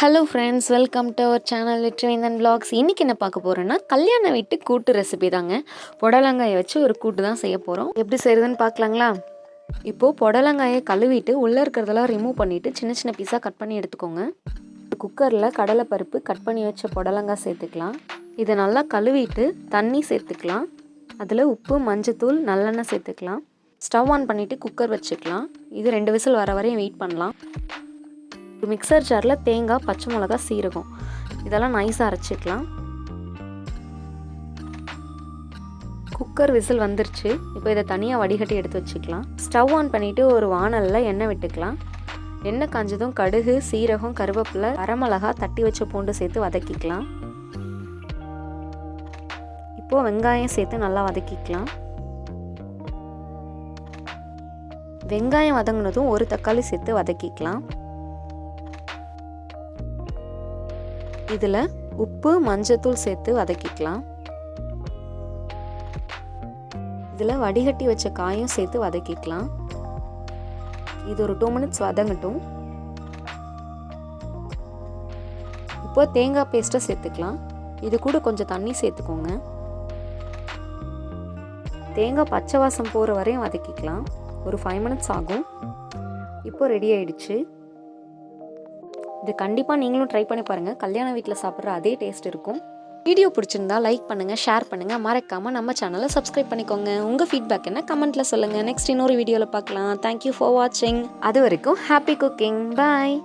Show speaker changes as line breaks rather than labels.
Hello friends welcome to our channel லிட்ரேந்தன் vlogs இன்றைக்கி என்ன பார்க்க போகிறோன்னா கல்யாண வீட்டு கூட்டு ரெசிபி தாங்க. புடலங்காயை வச்சு ஒரு கூட்டு தான் செய்ய போகிறோம் எப்படி செய்யுதுன்னு பார்க்கலாங்களா? இப்போது புடலங்காயை கழுவிட்டு உள்ளே இருக்கிறதெல்லாம் ரிமூவ் பண்ணிவிட்டு சின்ன சின்ன பீஸாக கட் பண்ணி எடுத்துக்கோங்க. குக்கரில் கடலைப்பருப்பு கட் பண்ணி வச்ச புடலங்காய் சேர்த்துக்கலாம். இதை நல்லா கழுவிட்டு தண்ணி சேர்த்துக்கலாம். அதில் உப்பு மஞ்சத்தூள் நல்லெண்ணெய் சேர்த்துக்கலாம். ஸ்டவ் ஆன் பண்ணிவிட்டு குக்கர் வச்சுக்கலாம். இது ரெண்டு விசில் வர வரையும் வெயிட் பண்ணலாம். மிக்சர் ஜாரில் தேங்காய் பச்சை மிளகா சீரகம். இதெல்லாம் நைஸாக அரைச்சிக்கலாம். குக்கர் விசில் வந்துருச்சு. இப்போ இதை தனியாக வடிகட்டி எடுத்து வச்சுக்கலாம். ஸ்டவ் ஆன் பண்ணிவிட்டு ஒரு வானலில் எண்ணெய் விட்டுக்கலாம். எண்ணெய் காஞ்சதும் கடுகு சீரகம் கருவேப்பிலை வரமிளகா தட்டி வச்ச பூண்டு சேர்த்து வதக்கிக்கலாம். இப்போது வெங்காயம் சேர்த்து நல்லா வதக்கிக்கலாம். வெங்காயம் வதங்கினதும் ஒரு தக்காளி சேர்த்து வதக்கிக்கலாம். இதில் உப்பு மஞ்சத்தூள் சேர்த்து வதக்கிக்கலாம். இதில் வடிகட்டி வச்ச காயும் சேர்த்து வதக்கிக்கலாம். இது ஒரு டூ மினிட்ஸ் வதங்கட்டும். இப்போ தேங்காய் பேஸ்ட்டை சேர்த்துக்கலாம். இது கூட கொஞ்சம் தண்ணி சேர்த்துக்கோங்க. தேங்காய் பச்சை வாசம் போகிற வரையும் வதக்கிக்கலாம். ஒரு ஃபைவ் மினிட்ஸ் ஆகும். இப்போ ரெடி ஆயிடுச்சு. இது கண்டிப்பாக நீங்களும் ட்ரை பண்ணி பாருங்கள் கல்யாண வீட்டில் சாப்பிட்ற அதே டேஸ்ட் இருக்கும். வீடியோ பிடிச்சிருந்தா லைக் பண்ணுங்கள் ஷேர் பண்ணுங்கள் மறக்காமல் நம்ம சேனலை சப்ஸ்கிரைப் பண்ணிக்கோங்க. உங்கள் ஃபீட்பேக் என்ன? கமெண்ட்டில் சொல்லுங்கள் நெக்ஸ்ட் இன்னொரு வீடியோவில் பார்க்கலாம். தேங்க்யூ ஃபார் வாட்சிங் அது வரைக்கும் ஹாப்பி குக்கிங் பாய்